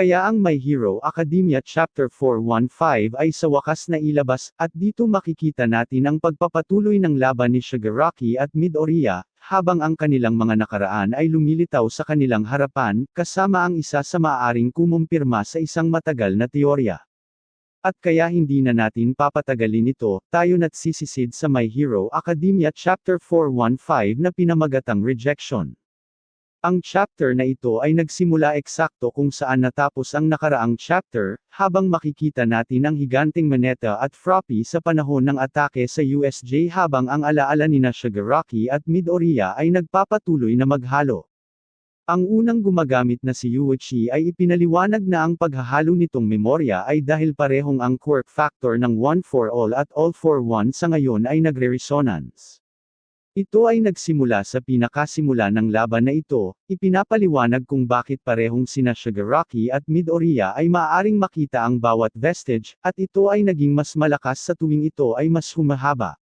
Kaya ang My Hero Academia Chapter 415 ay sa wakas na ilabas, at dito makikita natin ang pagpapatuloy ng laban ni Shigaraki at Midoriya, habang ang kanilang mga nakaraan ay lumilitaw sa kanilang harapan, kasama ang isa sa maaaring kumumpirma sa isang matagal na teorya. At kaya hindi na natin papatagalin ito, tayo na't sisisid sa My Hero Academia Chapter 415 na pinamagatang Rejection. Ang chapter na ito ay nagsimula eksakto kung saan natapos ang nakaraang chapter, habang makikita natin ang higanting Maneta at Froppy sa panahon ng atake sa USJ habang ang alaala ni Shigaraki at Midoriya ay nagpapatuloy na maghalo. Ang unang gumagamit na si Yuichi ay ipinaliwanag na ang paghahalo nitong memorya ay dahil parehong ang quirk factor ng one for all at all for one sa ngayon ay nagre-resonance. Ito ay nagsimula sa pinakasimula ng laban na ito, ipinapaliwanag kung bakit parehong sina Shigaraki at Midoriya ay maaaring makita ang bawat vestige, at ito ay naging mas malakas sa tuwing ito ay mas humahaba.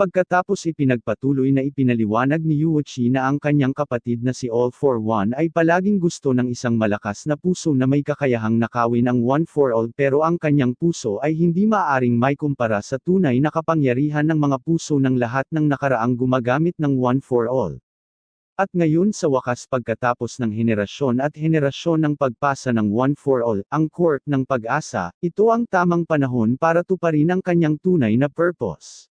Pagkatapos ipinagpatuloy na ipinaliwanag ni Yuichi na ang kanyang kapatid na si All for One ay palaging gusto ng isang malakas na puso na may kakayahang nakawin ang One for All pero ang kanyang puso ay hindi maaaring may kumpara sa tunay na kapangyarihan ng mga puso ng lahat ng nakaraang gumagamit ng One for All. At ngayon sa wakas pagkatapos ng henerasyon at henerasyon ng pagpasa ng One for All, ang quirk ng pag-asa, ito ang tamang panahon para tuparin ang kanyang tunay na purpose.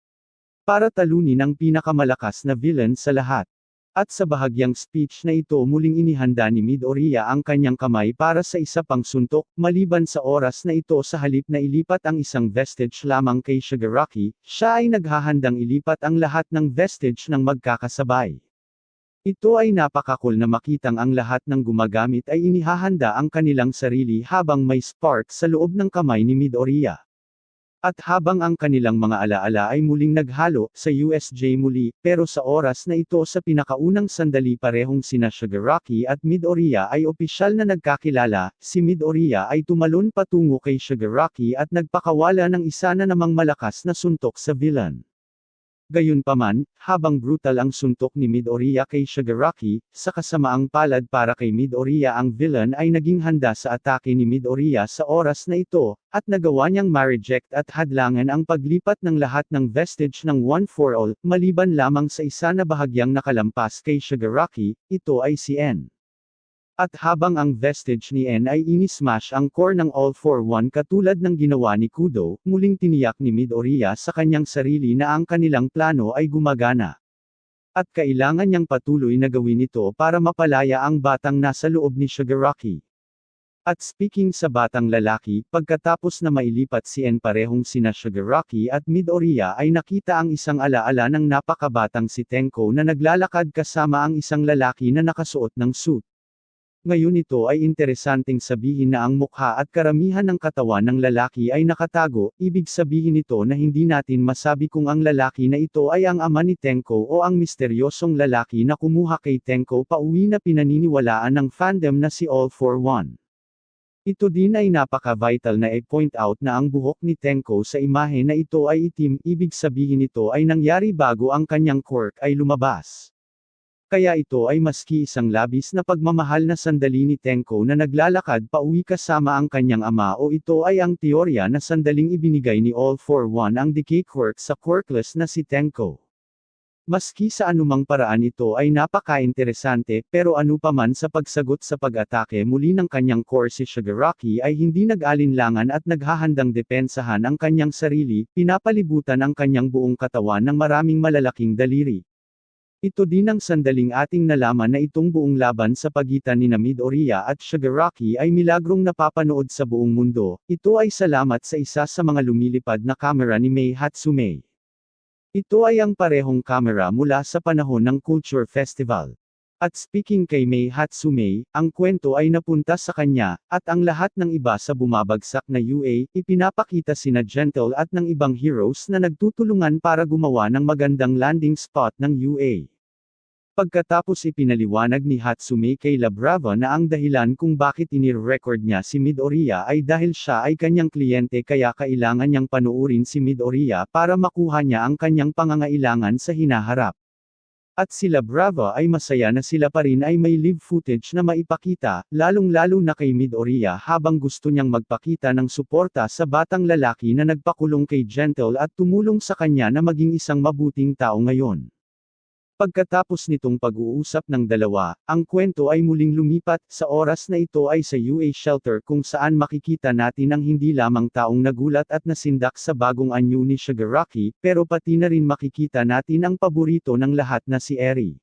Para talunin ang pinakamalakas na villain sa lahat. At sa bahagyang speech na ito muling inihanda ni Midoriya ang kanyang kamay para sa isa pang suntok, maliban sa oras na ito sa halip na ilipat ang isang vestige lamang kay Shigaraki, siya ay naghahandang ilipat ang lahat ng vestige ng magkakasabay. Ito ay napakakul na makitang ang lahat ng gumagamit ay inihahanda ang kanilang sarili habang may spark sa loob ng kamay ni Midoriya. At habang ang kanilang mga alaala ay muling naghalo, sa USJ muli, pero sa oras na ito sa pinakaunang sandali parehong sina Shigaraki at Midoriya ay opisyal na nagkakilala, si Midoriya ay tumalon patungo kay Shigaraki at nagpakawala ng isa na namang malakas na suntok sa villain. Gayunpaman, habang brutal ang suntok ni Midoriya kay Shigaraki, sa kasamaang palad para kay Midoriya ang villain ay naging handa sa atake ni Midoriya sa oras na ito, at nagawa niyang ma-reject at hadlangan ang paglipat ng lahat ng vestige ng One for All, maliban lamang sa isa na bahagyang nakalampas kay Shigaraki, ito ay si N. At habang ang vestige ni N ay inismash ang core ng All for One katulad ng ginawa ni Kudo, muling tiniyak ni Midoriya sa kanyang sarili na ang kanilang plano ay gumagana. At kailangan niyang patuloy na gawin ito para mapalaya ang batang nasa loob ni Shigaraki. At speaking sa batang lalaki, pagkatapos na mailipat si N parehong sina Shigaraki at Midoriya ay nakita ang isang alaala ng napakabatang si Tenko na naglalakad kasama ang isang lalaki na nakasuot ng suit. Ngayon ito ay interesanteng sabihin na ang mukha at karamihan ng katawan ng lalaki ay nakatago, ibig sabihin nito na hindi natin masabi kung ang lalaki na ito ay ang ama ni Tenko o ang misteryosong lalaki na kumuha kay Tenko pauwi na pinaniniwalaan ng fandom na si All for One. Ito din ay napaka-vital na i-point out na ang buhok ni Tenko sa imahe na ito ay itim, ibig sabihin nito ay nangyari bago ang kanyang quirk ay lumabas. Kaya ito ay maski isang labis na pagmamahal na sandali ni Tenko na naglalakad pauwi kasama ang kanyang ama o ito ay ang teorya na sandaling ibinigay ni All for One ang decay quirk sa quirkless na si Tenko. Maski sa anumang paraan ito ay napaka-interesante, pero ano pa man sa pagsagot sa pag-atake muli ng kanyang core si Shigaraki ay hindi nag-alinlangan at naghahandang depensahan ang kanyang sarili, pinapalibutan ang kanyang buong katawan ng maraming malalaking daliri. Ito din ang sandaling ating nalaman na itong buong laban sa pagitan ni Midoriya at Shigaraki ay milagrong napapanood sa buong mundo, ito ay salamat sa isa sa mga lumilipad na kamera ni Mei Hatsume. Ito ay ang parehong kamera mula sa panahon ng Culture Festival. At speaking kay Mei Hatsume, ang kwento ay napunta sa kanya, at ang lahat ng iba sa bumabagsak na UA, ipinapakita sina Gentle at ng ibang heroes na nagtutulungan para gumawa ng magandang landing spot ng UA. Pagkatapos ipinaliwanag ni Hatsume kay Labrava na ang dahilan kung bakit inir-record niya si Midoriya ay dahil siya ay kanyang kliyente kaya kailangan niyang panuurin si Midoriya para makuha niya ang kanyang pangangailangan sa hinaharap. At sila Brava ay masaya na sila pa rin ay may live footage na maipakita, lalong-lalo na kay Midoriya habang gusto niyang magpakita ng suporta sa batang lalaki na nagpakulong kay Gentle at tumulong sa kanya na maging isang mabuting tao ngayon. Pagkatapos nitong pag-uusap ng dalawa, ang kwento ay muling lumipat, sa oras na ito ay sa UA shelter kung saan makikita natin ang hindi lamang taong nagulat at nasindak sa bagong anyo ni Shigaraki, pero pati na rin makikita natin ang paborito ng lahat na si Eri.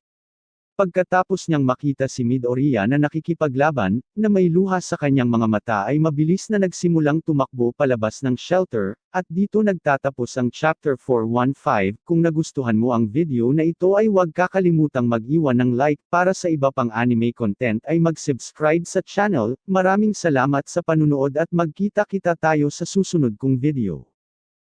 Pagkatapos niyang makita si Midoriya na nakikipaglaban, na may luha sa kanyang mga mata ay mabilis na nagsimulang tumakbo palabas ng shelter, at dito nagtatapos ang chapter 415, kung nagustuhan mo ang video na ito ay huwag kakalimutang mag-iwan ng like, para sa iba pang anime content ay mag-subscribe sa channel, maraming salamat sa panunood at magkita-kita tayo sa susunod kong video.